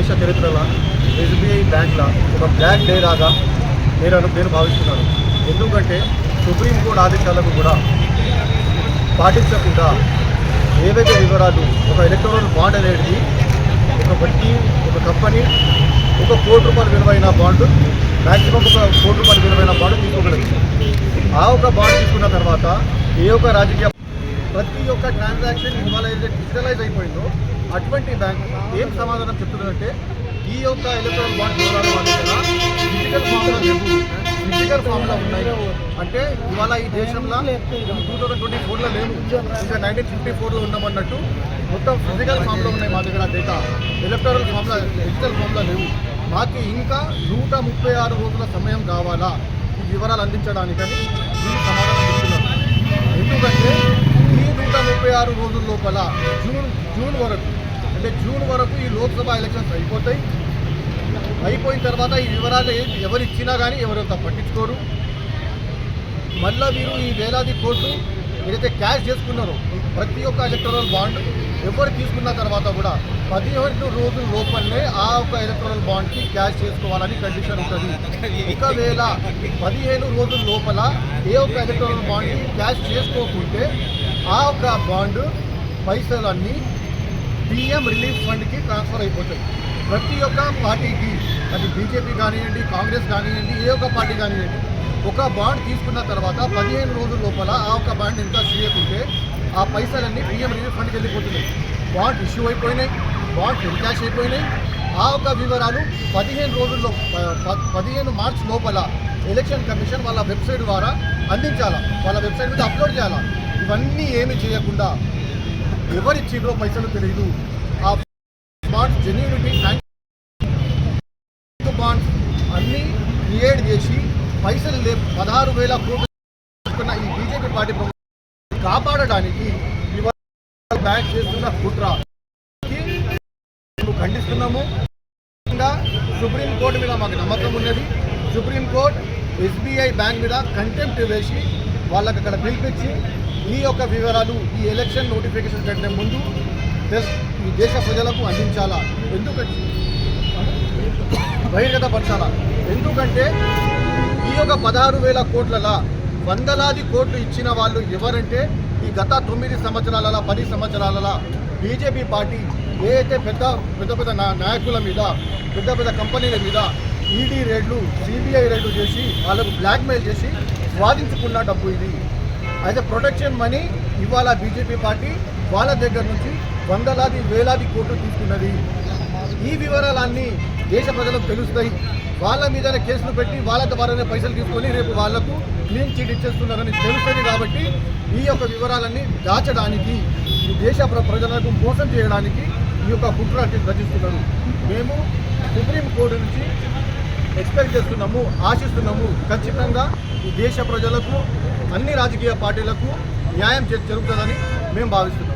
దేశ చరిత్రలో ఎస్బీఐ బ్యాంక్లో ఒక బ్లాక్ డే లాగా నేను నేను భావిస్తున్నాను. ఎందుకంటే సుప్రీంకోర్టు ఆదేశాలకు కూడా పాటించకుండా ఏవైతే వివరాలు ఒక ఎలక్ట్రానిక్ బాండ్ అనేది ఒక వ్యక్తి ఒక కంపెనీ ఒక కోటి రూపాయలు విలువైన బాండ్ మ్యాక్సిమం ఒక కోటి రూపాయల విలువైన బాండ్ తీసుకోగలదు. ఆ ఒక బాండ్ తీసుకున్న తర్వాత ఏ ఒక్క రాజకీయ ప్రతి ఒక్క ట్రాన్సాక్షన్ ఇవాళ ఏదైతే డిజిటలైజ్ అయిపోయిందో అటువంటి బ్యాంక్ ఏం సమాధానం చెప్తుందంటే ఈ యొక్క ఎలక్ట్రానిక్ బాండ్ వివరాలు వాళ్ళ దగ్గర డిజిటల్ ఫామ్లో లేవు. ఫిజికల్ ఫామ్లో ఉన్నాయి. అంటే ఇవాళ ఈ దేశంలో టూ థౌసండ్ ట్వంటీ ఫోర్లో లేవు. ఇంకా నైన్టీన్ ఫిఫ్టీ ఫోర్లో ఉన్నామన్నట్టు మొత్తం ఫిజికల్ ఫామ్లో ఉన్నాయి మా దగ్గర డేటా ఎలక్ట్రానిక్ ఫామ్లో డిజిటల్ ఫామ్లో లేవు. మాకు ఇంకా నూట ముప్పై ఆరు రోజుల సమయం కావాలా ఈ వివరాలు అందించడానికని దీనికి సమాధానం చెప్తున్నాను ఎందుకంటే నూట ముప్పై ఆరు రోజుల లోపల జూన్ జూన్ వరకు అంటే జూన్ వరకు ఈ లోక్సభ ఎలక్షన్స్ అయిపోతాయి. అయిపోయిన తర్వాత ఈ వివరాలు ఎవరు ఇచ్చినా కానీ ఎవరంతా పట్టించుకోరు. మళ్ళా మీరు ఈ వేలాది కోట్లు ఏదైతే క్యాష్ చేసుకున్నారో ప్రతి ఒక్క ఎలక్ట్రల్ బాండ్ ఎవరు తీసుకున్న తర్వాత కూడా పదిహేను రోజుల లోపలనే ఆ ఒక్క ఎలక్ట్రల్ బాండ్కి క్యాష్ చేసుకోవాలని కండిషన్ ఉంటుంది. ఒకవేళ పదిహేను రోజుల లోపల ఏ ఒక్క ఎలక్ట్రల్ బాండ్కి క్యాష్ చేసుకోకుంటే ఆ ఒక బాండ్ పైసలన్నీ పిఎం రిలీఫ్ ఫండ్కి ట్రాన్స్ఫర్ అయిపోతాయి. ప్రతి ఒక్క పార్టీకి అది బీజేపీ కానివ్వండి కాంగ్రెస్ కానివ్వండి ఏ ఒక్క పార్టీ కానివ్వండి ఒక బాండ్ తీసుకున్న తర్వాత పదిహేను రోజుల లోపల ఆ ఒక బాండ్ ఇంకా చేయకుంటే ఆ పైసలన్నీ పిఎం రిలీఫ్ ఫండ్కి వెళ్ళిపోతున్నాయి. బాండ్ ఇష్యూ అయిపోయినాయి బాండ్ క్యాష్ అయిపోయినాయి. ఆ ఒక వివరాలు పదిహేను రోజుల్లో ప- పదిహేను మార్చ్ లోపల ఎలక్షన్ కమిషన్ వాళ్ళ వెబ్సైట్ ద్వారా అందించాలా? వాళ్ళ వెబ్సైట్ మీద అప్లోడ్ చేయాలా? ఇవన్నీ ఏమి చేయకుండా ఎవరిచ్చిండ్రో పైసలు తెలియదు ఆ బాండ్స్ జెన్యూనిటీ బ్యాంక్ బాండ్స్ అన్నీ క్రియేట్ చేసి పైసలు లే పదహారు వేల కోట్లు తీసుకున్న ఈ బీజేపీ పార్టీ ప్రభుత్వం కాపాడడానికి ఇవాళ బ్యాంక్ చేస్తున్న కుట్ర. ఖండిస్తున్నాము. సుప్రీంకోర్టు మీద మాకు నమ్మకం ఉన్నది. సుప్రీంకోర్టు ఎస్బీఐ బ్యాంక్ మీద కంటెంప్ట్ వేసి వాళ్ళకి అక్కడ పిలిపించి ఈ యొక్క వివరాలు ఈ ఎలక్షన్ నోటిఫికేషన్ కంటే ముందు దేశ- ఈ దేశ ప్రజలకు అందించాలా? ఎందుకంటే బహిర్గతపరచాలా? ఎందుకంటే ఈ యొక్క పదహారు వేల కోట్లలో వందలాది కోట్లు ఇచ్చిన వాళ్ళు ఎవరంటే ఈ గత తొమ్మిది సంవత్సరాల పది సంవత్సరాల బీజేపీ పార్టీ ఏ అయితే పెద్ద పెద్ద పెద్ద నాయకుల మీద పెద్ద పెద్ద కంపెనీల మీద ఈడీ రేట్లు సిబిఐ రేట్లు చేసి వాళ్ళకు బ్లాక్మెయిల్ చేసి స్వాధించుకున్న డబ్బు ఇది. అయితే ప్రొటెక్షన్ మనీ ఇవాళ బీజేపీ పార్టీ వాళ్ళ దగ్గర నుంచి వందలాది వేలాది కోట్లు తీసుకున్నది. ఈ వివరాలన్నీ దేశ ప్రజలకు తెలుస్తాయి. వాళ్ళ మీదనే కేసులు పెట్టి వాళ్ళ ద్వారానే పైసలు తీసుకొని రేపు వాళ్ళకు క్లీన్ చీట్ ఇచ్చేస్తున్నారని తెలుస్తుంది కాబట్టి ఈ యొక్క వివరాలన్నీ దాచడానికి ఈ దేశ ప్ర- ప్రజలకు మోసం చేయడానికి ఈ యొక్క కుట్ర రచిస్తున్నారు. మేము సుప్రీం కోర్టు నుంచి ఎక్స్పెక్ట్ చేస్తున్నాము ఆశిస్తున్నాము ఖచ్చితంగా ఈ దేశ ప్రజలకు అన్ని రాజకీయ పార్టీలకు న్యాయం చే- జరుగుతుందని మేము భావిస్తున్నాం.